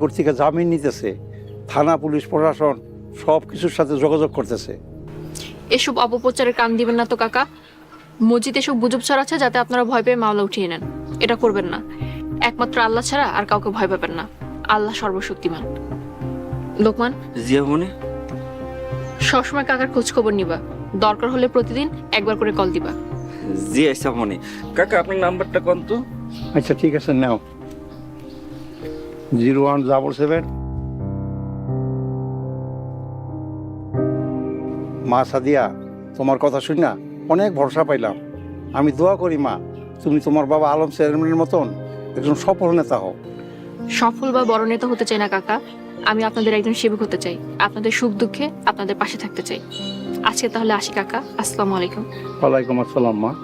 কর্তৃকা জামিন নিতেছে থানা পুলিশ প্রশাসন সব কিছুর সাথে যোগাযোগ করতেছে। এসব অপপ্রচারের কান দিবেন না তো কাকা। মসজিদ এসব গুজব ছড়াচ্ছে যাতে আপনারা ভয় পেয়ে মামলা উঠিয়ে নেন। এটা করবেন না। একমাত্র আল্লাহ ছাড়া আর কাউকে ভয় পাবেন না। আল্লাহ সর্বশক্তিমান। লোকমান? জিয়া মনে? সবসময় কাকার খোঁজ খবর নিবা। দরকার হলে প্রতিদিন একবার করে কল দিবা। জি আইসা মনে। কাকা আপনার নাম্বারটা কোন তো? আচ্ছা ঠিক আছে নাও। জিরো ওয়ান ডাবল সেভেন মা সাদিয়া তোমার কথা শুনি না অনেক ভরসা পাইলাম। আমি দোয়া করি মা তুমি তোমার বাবা আলম চেয়ারম্যানের মতন একজন সফল নেতা হও। সফল বা বড় নেতা হতে চাই না কাকা। আমি আপনাদের একজন সেবক হতে চাই। আপনাদের সুখ দুঃখে আপনাদের পাশে থাকতে চাই। আজকে তাহলে আসি কাকা। আসসালামু আলাইকুম। ওয়ালাইকুম আসসালাম মা।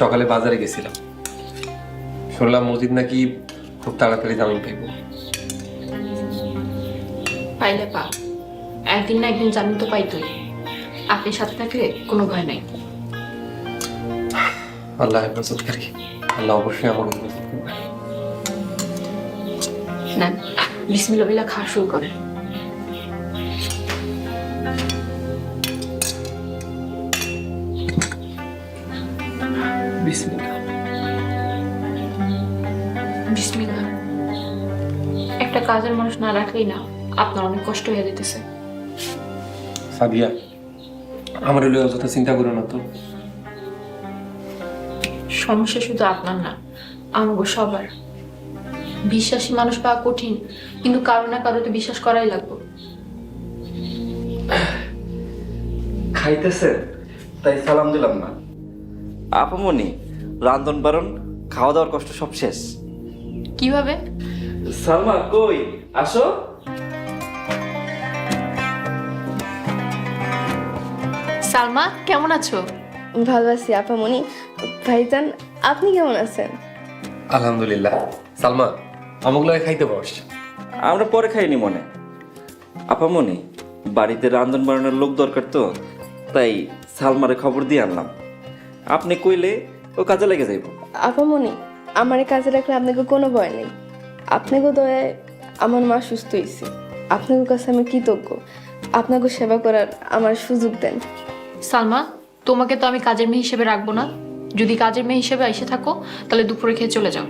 সকালে বাজারে গেছিলাম। শুনলাম মজিদ নাকি খুব তাড়াতাড়ি জামিন পাইব। পাইলে পা। একদিন না একদিন জামিন তো পাইতই। আপনি সাথে থাকলে কোনো ভয় নাই। আল্লাহ হেফাজতকারী আল্লাহ অবশ্যই আমার হেফাজত করবে নেন বিসমিল্লা খাওয়া শুরু করেন। বিসমিল্লাহ। একটা কাজের মানুষ না রাখলেই না আপনার অনেক কষ্ট হয়ে যেতেছে। সাদিয়া আমার হলে অযথা চিন্তা করো না তো। সমস্যা শুধু আপনার না আমাগো সবার। বিশ্বাসী মানুষ পাওয়া কঠিন কিন্তু কারও না কারোতে বিশ্বাস করাই লাগবে। খাইতেছেন তাই সালাম দিলাম না। আপামনি রান্ধন বারণ খাওয়া দাওয়ার কষ্ট সব শেষ। কীভাবে? সালমা কই? আসো। সালমা কেমন আছো? ভালো আছি আপামনি। ভাইজান আপনি কেমন আছেন? আলহামদুলিল্লাহ। সালমা আমগুলো খাইতে বস। আমরা পরে খাইনি মনে। আপামনি বাড়িতে রান্ধন বাড়ানোর লোক দরকার তো তাই সালমারে খবর দিয়ে আনলাম। আপনি কইলে ও কাজে লেগে যাইব। আপামনি আমার কাজে রাখলে আপনাকে কোনো ভয় নেই। আপনাকে দয়ায় আমার মা সুস্থ হয়েছে আপনাদের কাছে আমি কৃতজ্ঞ। আপনাকে সেবা করার আমার সুযোগ দেন। সালমা তোমাকে তো আমি কাজের মেয়ে হিসেবে রাখব না। যদি কাজের মেয়ে হিসেবে এসে থাকো তাহলে দুপুরে খেয়ে চলে যাও।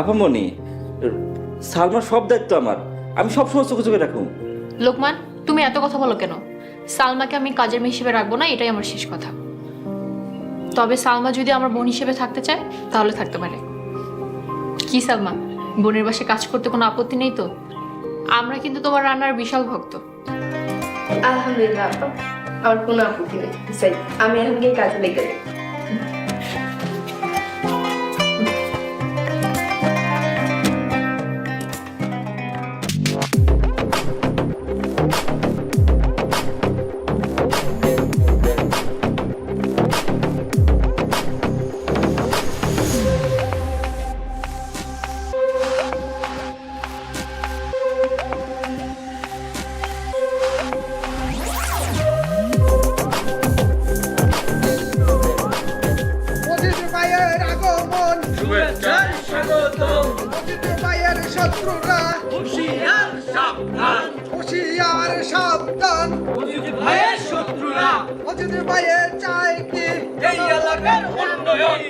আপামনি সালমার সব দায়িত্ব আমার। আমি সব সময় চোখে চোখে রাখুন। লোকমান তুমি এত কথা বলো কেন? সালমাকে আমি কাজের মেয়ে হিসেবে রাখব না এটাই আমার শেষ কথা। তবে সালমা যদি আমার বোন হিসেবে থাকতে চায়, তাহলে থাকতে পারে। কি সালমা? বোনের বাসে কাজ করতে কোনো আপত্তি নেই তো? আমরা কিন্তু তোমার রান্নার বিশাল ভক্ত। আলহামদুলিল্লাহ আমার কোনো আপত্তি নেই। আমি এখন গিয়ে কাজে লেগে শত্রুরা। হুঁশিয়ার সাবধান। হুঁশিয়ার সাবধান। অজিত ভাইয়ের শত্রুরা। অজিত ভাইয়ের চাই কি? এই এলাকার উন্নয়ন।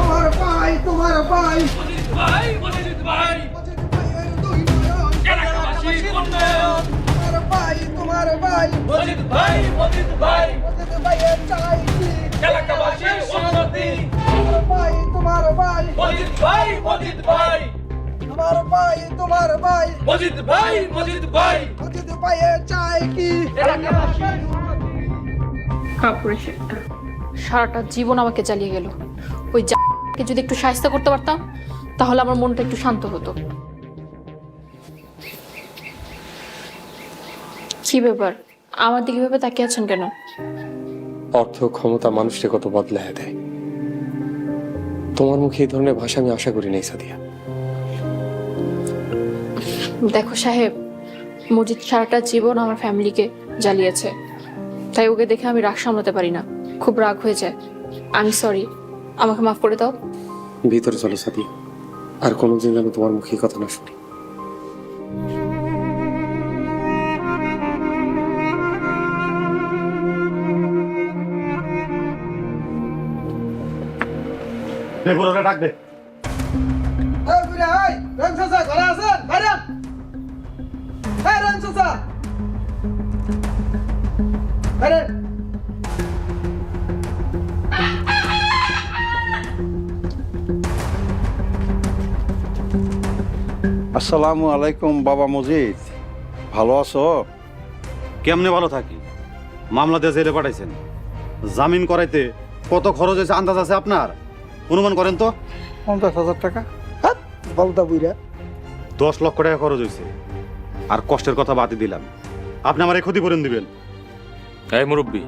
আমার ভাই তোমার ভাই। অজিত ভাই অজিত ভাই। অজিত ভাইয়ের দুই নয়ন এলাকাবাসীর উন্নয়ন। তোমার ভাই তোমার ভাই। অজিত ভাই অজিত ভাই। অজিত ভাইয়ের চাই কি? এলাকাবাসীর উন্নতি। তোমার ভাই তোমার ভাই। মজিদ ভাই মজিদ ভাই। তোমার ভাই তোমার ভাই। মজিদ ভাই মজিদ ভাই। ভাইয়ের চাই কি? সারাটা জীবন আমাকে চালিয়ে গেল। ওই যাকে যদি একটু সাহায্য করতে পারতাম তাহলে আমার মনটা একটু শান্ত হতো। কি ব্যাপার? আমার দিকে ভেবে তাকিয়ে আছেন কেন? অর্থ ক্ষমতা মানুষকে কত বদলায় দেয়। তোমার মুখে এই ধরনের ভাষা আমি আশা করি নাই সাদিয়া। দেখো সাহেব মজিদ সারাটা জীবন আমার ফ্যামিলিকে জ্বালিয়েছে। তাই ওকে দেখে আমি রাগ সামলাতে পারি না। খুব রাগ হয়ে যায়। আমি সরি আমাকে মাফ করে দাও। ভিতরে চলো সাদিয়া আর কোনোদিন যেন তোমার মুখে কথা না শুনি। ডাক দে। আসসালামু আলাইকুম বাবা মজিদ। ভালো আছো? কেমনে ভালো থাকি? মামলা দিয়ে জেলে পাঠাইছেন। জামিন করাইতে কত খরচ হয়েছে আন্দাজ আছে আপনার? অনুমান করেন তো। পঞ্চাশ হাজার টাকা? বলতা বুড়া দশ লক্ষ টাকা খরচ হয়েছে। আর কষ্টের কথা বাদই দিলাম। আপনি আমার এই ক্ষতিপূরণ দিবেন। এই মুরব্বী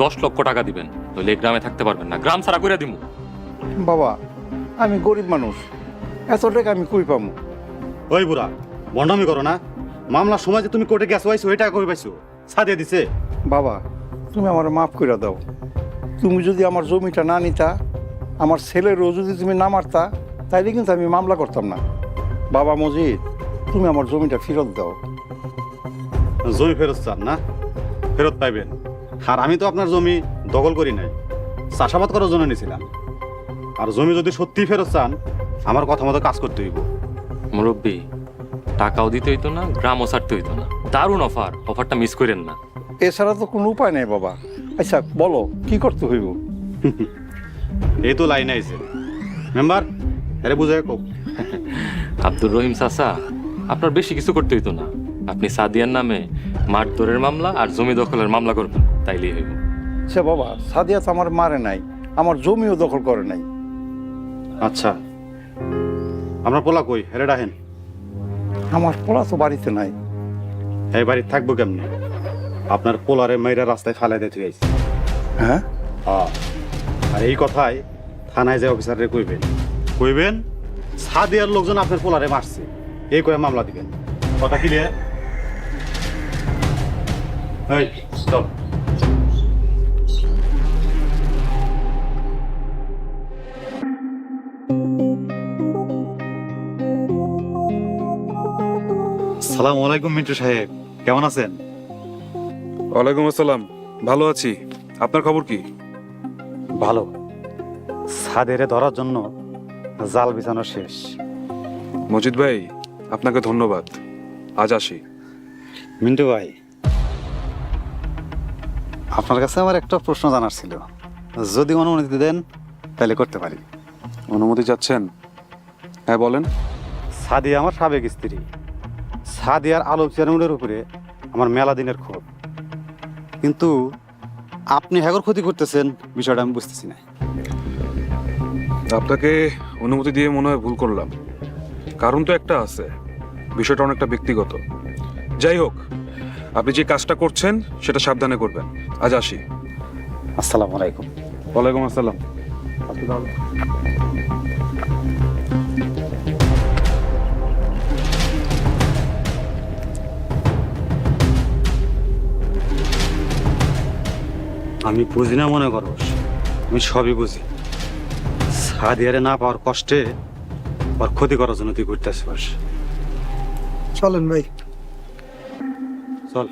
দশ লক্ষ টাকা দিবেন নইলে এই গ্রামে থাকতে পারবেন না। গ্রাম ছাড়া করে দিব বাবা আমি গরিব মানুষ। এত টাকা আমি কই পামু? ওই বুড়া বন্ডামি করো না। মামলার সময় যে তুমি কোর্টে গেছো আইছো ওই টাকা কই পাইছো? সাদিয়ে দিছে। বাবা তুমি আমার মাফ করে দাও। তুমি যদি আমার জমিটা না নিতা আমার ছেলেরও যদি তুমি না মারতা তাইলে কিন্তু আমি মামলা করতাম না। বাবা মজিদ তুমি আমার জমিটা ফেরত দাও। জমি ফেরত চান না ফেরত পাইবেন। আর আমি তো আপনার জমি দখল করি নাই। চাষাবাদ করার জন্য নিয়েছিলাম আর জমি যদি সত্যি ফেরত চান আমার কথা মতো কাজ করতে হইব। মুরব্বী টাকাও দিতে হইতো না গ্রামও ছাড়তে হইতো না। দারুণ অফার অফারটা মিস করেন না। এছাড়া তো কোনো উপায় নেই বাবা। আচ্ছা বলো কি করতে হইব? এই তো লাইন আইছে। মেম্বার আরে বুঝাই কো আব্দুর রহিম চাচা আপনার বেশি কিছু করতে হইতো না। আপনি সাদিয়ার নামে মারধরের মামলা আর জমি দখলের মামলা করবেন। তাইলেই হইব। সে বাবা সাদিয়া তো আমার মারে নাই আমার জমিও দখল করে নাই। আচ্ছা আমরা পোলা কই? হেরে ডাহেন আমার পোলা তো বাড়িতে নাই। এই বাড়ি থাকব কেমনে? আপনার পোলারে মেয়েরা রাস্তায় ফালাই থুয়ে আইছে। হ্যাঁ? আর এই কথাই থানায় যে অফিসারে কইবেন। কইবেন সাদিয়ার লোকজন আপনার পোলারে মারছে। এই কয়ে মামলা দিবেন। কথা ক্লিয়ার এই স্টপ সালাম আলাইকুম মিন্টু সাহেব কেমন আছেন? ওয়ালাইকুম আসসালাম ভালো আছি। আপনার খবর কি? ভালো। সাদেরে ধরার জন্য জাল বিছানো শেষ। মজিদ ভাই আপনাকে ধন্যবাদ। আজ আসি। মিন্টু ভাই আপনার কাছে আমার একটা প্রশ্ন জানার ছিল। যদি অনুমতি দেন তাহলে করতে পারি। অনুমতি চাচ্ছেন? হ্যাঁ বলেন। সাদিয়া আমার সাবেক স্ত্রী। সাদিয়ার আলোক চেয়ারম্যানের উপরে আমার মেলা দিনের ক্ষোভ। কিন্তু আপনি হ্যাগর ক্ষতি করতেছেন বিষয়টা আমি বুঝতেছি না। আপনাকে অনুমতি দিয়ে মনে হয় ভুল করলাম। কারণ তো একটা আছে বিষয়টা অনেকটা ব্যক্তিগত। যাই হোক আপনি যে কাজটা করছেন সেটা সাবধানে করবেন। আজ আসি। আসসালামু আলাইকুম। ওয়ালাইকুম আসসালাম। আমি বুঝি না মনে করো? আমি সবই বুঝি। সাদিয়ারে না পাওয়ার কষ্টে ওর ক্ষতি করার জন্য তুই ঘুরতে আসবাস চলেন ভাই। চল।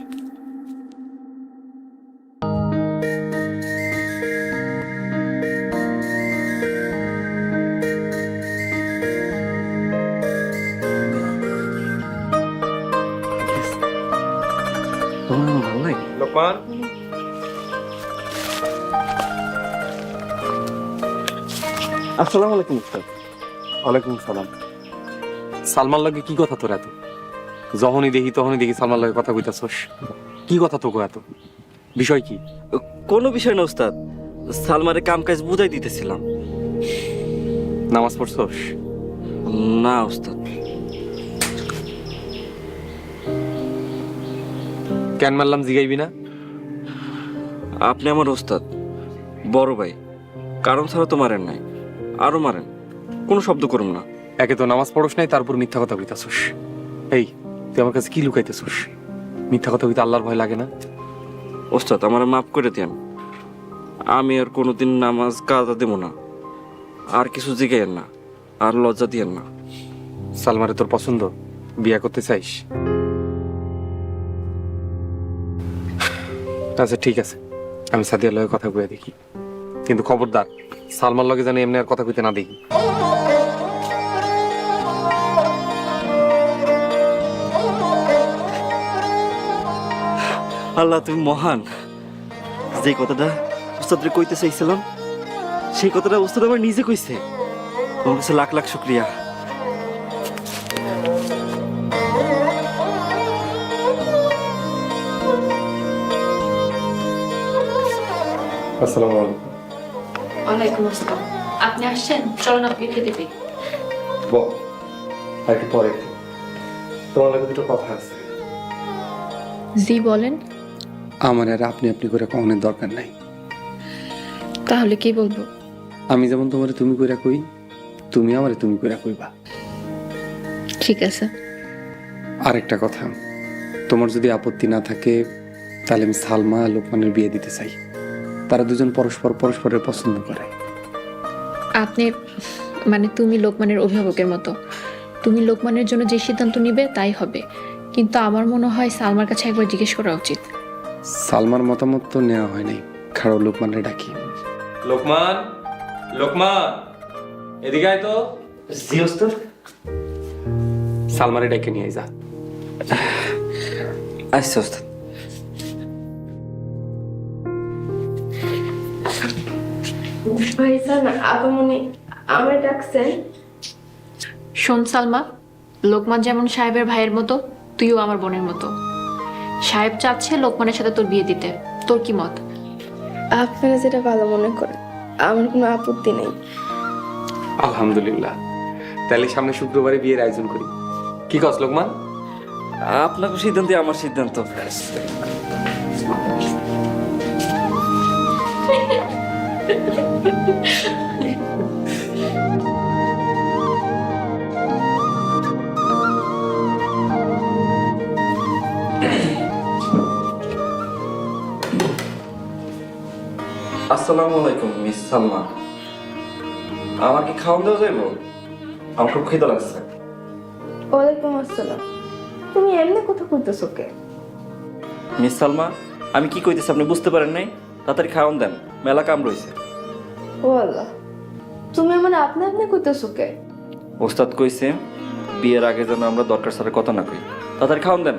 আসসালামু আলাইকুম উস্তাদ ওয়ালাইকুম সালাম। সালমান লাগে কি কথা তোর এত? যখনই দেখি তখনই দেখি সালমান লাগে কথা কইতাছস। কি কথা তো এত? বিষয় কি? কোনো বিষয় না ওস্তাদ। সালমারে কাম কাজ বুঝাই দিতেছিলাম। নামাজ পড়ছস? না ওস্তাদ। কেন মারলাম জিগাইবি না? আপনি আমার ওস্তাদ বড় ভাই। কারণ ছাড়া তো মারেন নাই। আরও মারেন। কোনো শব্দ করুন না। একে তো নামাজ পড়স নাই তারপর মিথ্যা কথা কইতাছস। এই তুই আমার কাছে কি লুকাইতেছস? মিথ্যা কথা কইতে আল্লাহর ভয় লাগে না? ওস্তাদ আমার মাফ করে দেন আমি আর কোনোদিন নামাজ কাজা দেব না। আর কিছু জিগাইয়েন না। আর লজ্জা দিয়েন না। সালমারে তোর পছন্দ? বিয়ে করতে চাইস? আচ্ছা ঠিক আছে। আমি সাদিয়ার লগে কথা কয়ে দেখি। কিন্তু খবরদার সালমার লগে জানি এমনি আর কথা কইতে না দেখি। আল্লাহ তুমি মহান। যে কথাটা উস্তাদরে কইতে চাইছিলাম সেই কথাটা উস্তাদ আমার নিজে কইছে। তোমার কাছে লাখ লাখ শুক্রিয়া। আসসালামু আলাইকুম। ওয়ালাইকুম আসসালাম আপনি আসছেন চলুন আপনি খেতে দিই। বল আর একটু পরে। তোমার লগে দুটো কথা আছে। জি বলেন। আমার আর আপনি আপনি করে কখনের দরকার নাই। তাহলে কি বলব? আমি যেমন তোমারে তুমি কইরা কই তুমি আমারে তুমি কইরা কইবা। ঠিক আছে। আরেকটা কথা তোমার যদি আপত্তি না থাকে তাহলে আমি সালমা লোকমানের বিয়ে দিতে চাই। তারা দুজন পরস্পর পরস্পরের পছন্দ করে। আপনি মানে তুমি লোকমানের অভিভাবকের মতো। তুমি লোকমানের জন্য যে সিদ্ধান্ত নিবে তাই হবে। কিন্তু আমার মনে হয় সালমার কাছে একবার জিজ্ঞেস করা উচিত। সালমার মতামত তো নেওয়া হয় নাই। খাড়ো লোকমানের ডাকি। লোকমান লোকমান এদিকে আয় তো। জি ওস্তাদ। সালমারে ডাকে নিয়ে যা। আচ্ছা ওস্তাদ। ভাইজান আপামনি আমার ডাকছেন? শোন সালমা লোকমান যেমন সাহেবের ভাইয়ের মতো তুইও আমার বোনের মতো। সাহেব চাচ্ছে লোকমানের সাথে তোর বিয়ে দিতে। তোর কি মত? আপনারা যেটা ভালো মনে করেন আমার কোনো আপত্তি নেই। আলহামদুলিল্লাহ। তাহলে সামনে শুক্রবারে বিয়ের আয়োজন করি। কি কস লোকমান? আপনাকে সিদ্ধান্তে আমার সিদ্ধান্ত। আসসালামু আলাইকুম মিস সালমা। আমার কি খাওয়ান দেওয়া যাইব? আমার খুব খিদে লাগছে। ওয়ালাইকুম আসসালাম। তুমি এমনি কথা কইতেছো কে? মিস সালমা আমি কি কইতেছি আপনি বুঝতে পারেন নাই? তাড়াতাড়ি খাওয়ান দেন মেলা কাম রয়েছে। ও আল্লাহ তুমি আমার আপনি আপনি কইতেছো কে? ওস্তাদ কইছে বিয়ের আগে যেন আমরা দরকার সারে কথা না কই। তাড়াতাড়ি খাওয়ান দেন।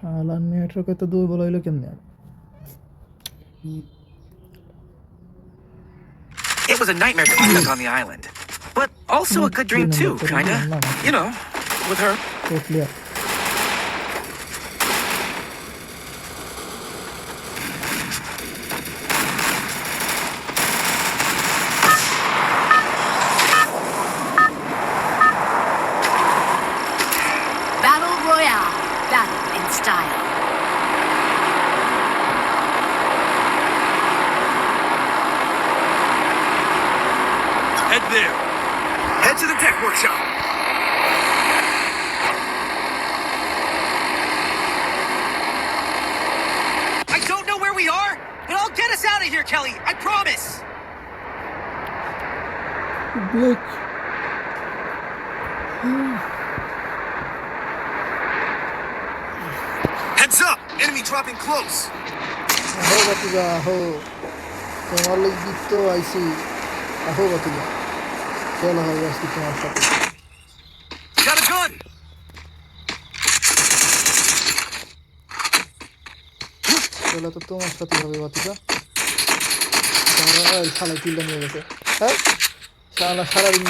শালার নেটওয়ার্কে তো দুর্বল হইলো কেমনে It was a nightmare to be stuck on the island. But also a good dream too, kinda. You know, with her. us out of here, Kelly. I promise. Blake Heads up! Enemy dropping close. আহো বাতিজা আহো তোমার লাগি তো আইসি আহো বাতিজা চলো হবে আজকে তোমার সাথে Got a gun! চলো তো তোমার সাথে হবে বাতিজা এই শালা কিলটা নিয়ে গেছে। হ্যাঁ? সারাদিন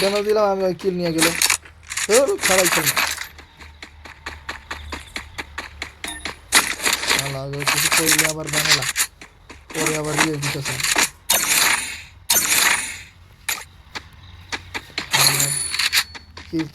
কেন দিলাম, আমি ওই কিল নিয়ে গেলাম। শালা কিছু করলে আবার বানালা পরে আবার ইয়ে দিতেছে। কিল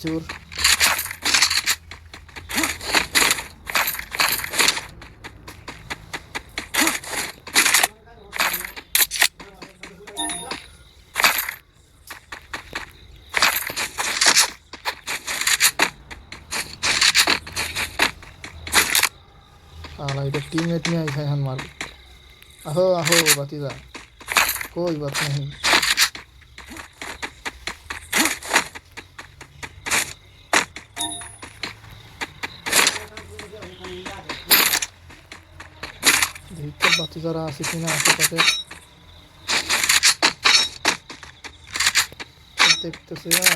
শালা এটা টিমমেট নিয়ে আইসা এখন মার আহো আহো বাতিদা কই বাত नहीं দেখতে বাতি যারা আছে কিনা আশেপাশে দেখতেছে না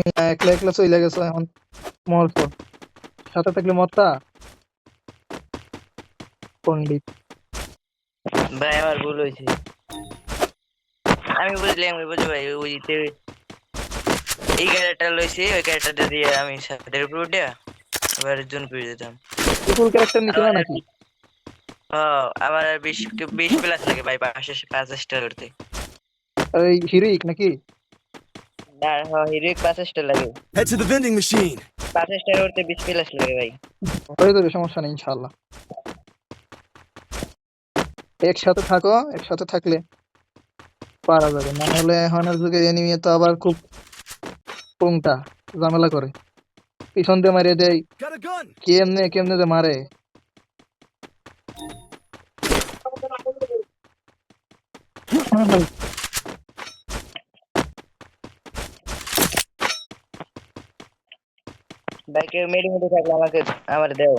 তুমি একলা একলা গেছো এখন মরছো সাথে থাকলে মরতা পণ্ডিত। ভাই আমার ভুল হয়েছে। আমি বুঝলি আমি বুঝি ভাই ওইতে এই ক্যারেক্টার লইছি ওই ক্যারেক্টারটা দিয়ে আমি সাদের উপর উঠে এবার জুন করে দিতাম। ফুল ক্যারেক্টার নিছিল নাকি? ও আমার আর বিশ বিশ প্লাস লাগে ভাই পাঁচশো পাঁচ স্টার করতে এই হিরিক নাকি? না হ্যাঁ হিরোইক পাঁচ লাগে। Head to the vending machine. পাঁচ স্টার করতে বিশ প্লাস লাগে ভাই। হয়ে যাবে সমস্যা নেই ইনশাল্লাহ একসাথে থাকো একসাথে থাকলে পারা যাবে। না হলে এখনের যুগে এনিমি তো আবার খুব পুংটা ঝামেলা করে। পিছন দিয়ে মারিয়ে দেয়! কেমনে কেমনে যে মারে? ভাই কেউ মেডি মেডি থাকলে আমাকে আমার দেও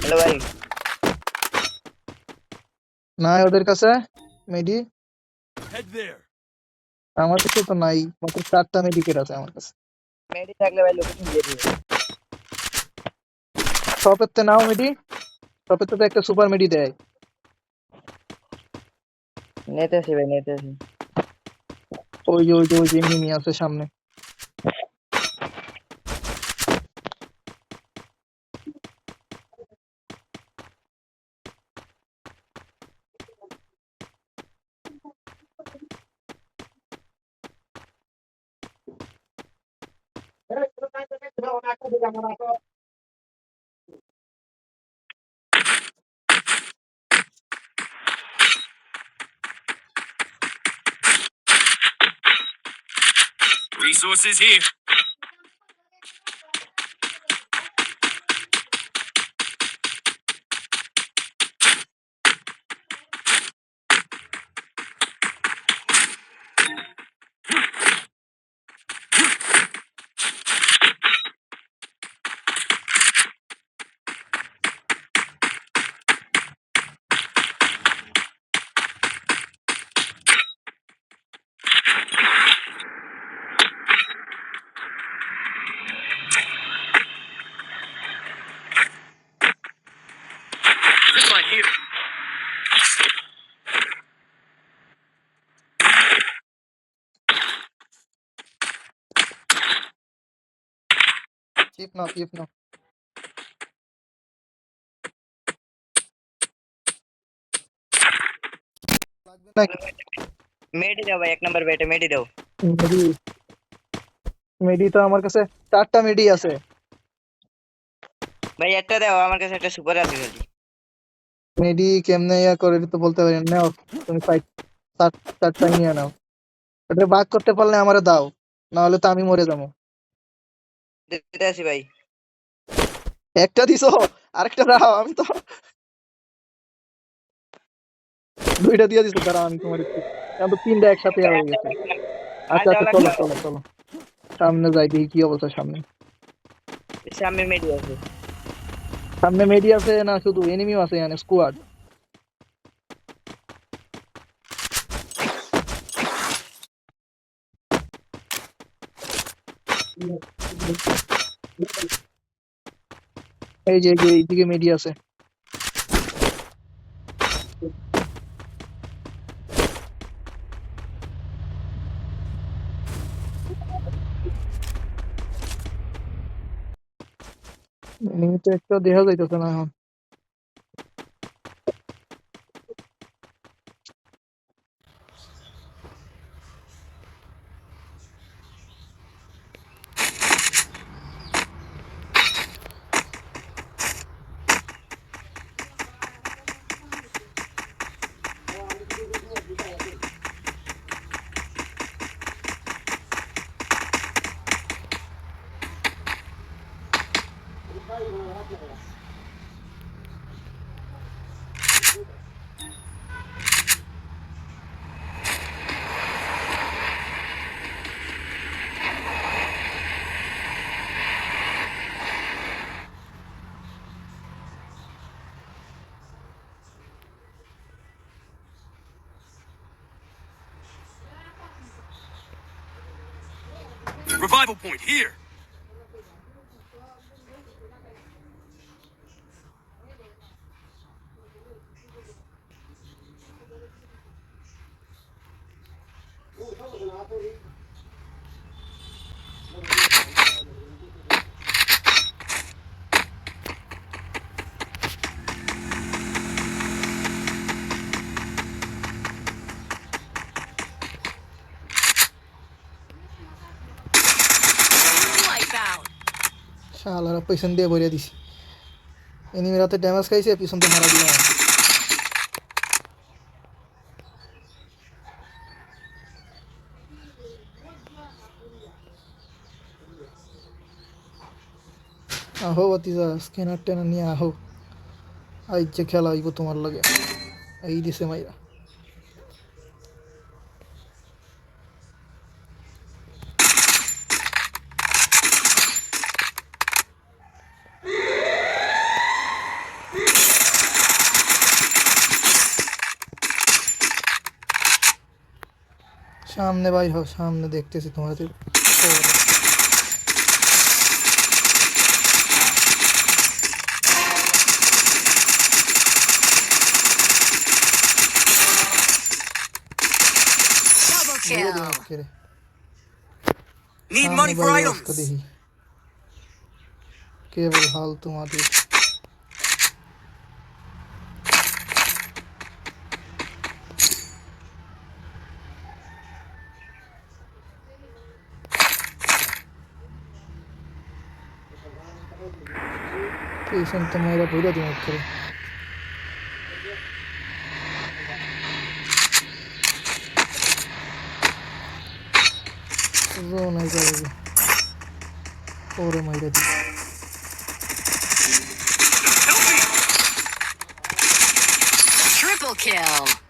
হ্যালো ভাই না ওদের কাছে মেডি Head there. আমার কাছে তো নাই মাত্র চারটা মেডিকেট আছে আমার কাছে মেডি থাকলে ভাই লোকেশন দিয়ে দিও শপের তে নাও মেডি শপের তো একটা সুপার মেডি দেয় নিতেছি ভাই নিতেছি ওই যে ওই যে ওই যে এনিমি আছে সামনে Resources here. no, PF no. মেডি দাও ভাই এক নাম্বার ব্যাটে মেডি দাও মেডি মেডি তো আমার কাছে চারটা মেডি আছে ভাই একটা দাও আমার কাছে একটা সুপার আছে খালি মেডি কেমনে ইয়া করে তো বলতে পারি না তুমি ফাইট চারটা নিয়ে নাও এটা ভাগ করতে পারলে আমারে দাও না হলে তো আমি মরে যাব দিতে আসি ভাই। একটা দিছো? আরেকটা দাও আমি তো দুইটা দিয়ে দিছো দাঁড়াও আমি তোমার এখন তো তিনটা একসাথে হয়ে গেছে। আচ্ছা আচ্ছা চলো চলো চলো। সামনে যাই দেখি কি অবস্থা সামনে। সামনে মেডি আছে। সামনে মেডি আছে না শুধু এনিমিও আছে এখানে স্কোয়াড এই যে এই দিকে এইদিকে মেডি আছে। একটা দেখা যাইতেছে না এখন। Revival point here. শালারা পিছন দিয়ে ভরিয়ে দিছি। এনিমি রাতে ড্যামেজ খাইছে, পিছন দিয়ে মারা দিলাম। আহো বাতিজা স্ক্যানার টেনার নিয়ে আহো। যে খেলা আইব তোমার লাগে। এই দিছে মাইরা। সামনে বাইর হও সামনে দেখতেছি তোমাদের খবর। Double মেরে kill. দিও আজকে রে। Need সামনে money for বাইরের items. অবস্থা দেখি কেবল হাল তোমাদের তো মেয়েরা ভুলে দিন করে জোনাই যাবে ওরে মাইরা দিই Triple kill.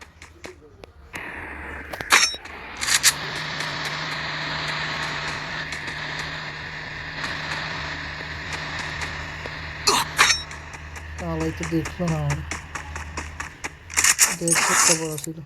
তাহলে তো দেখল না। দেখতে বড় ছিল।